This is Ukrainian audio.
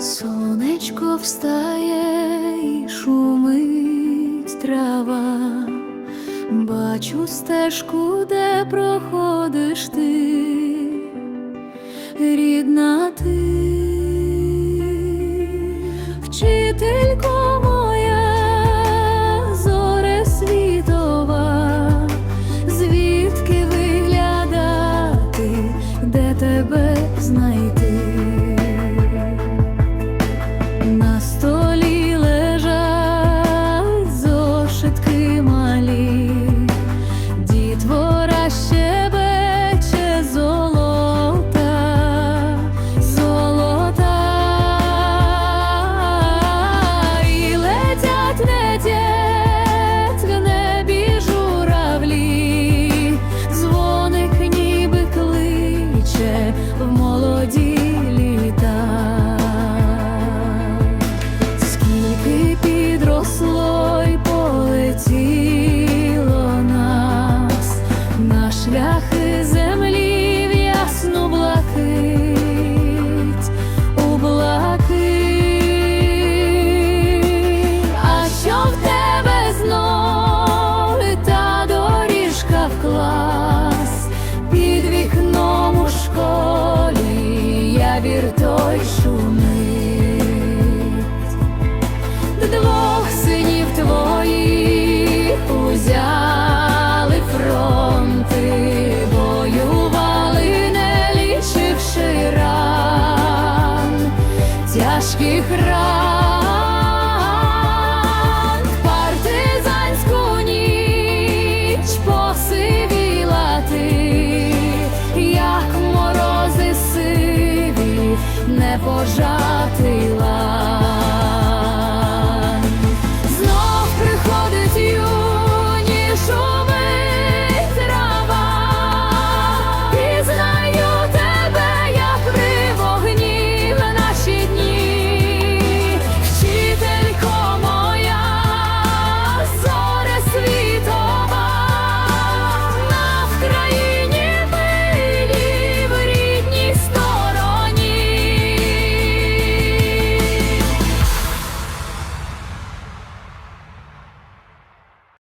сонечко встає і шумить трава, бачу стежку, де проходиш ти, рідна ти, вчительку. табір той шумить, двох синів твоїх узяли фронти, воювали, не лічивши ран, тяжких ран. пожатила.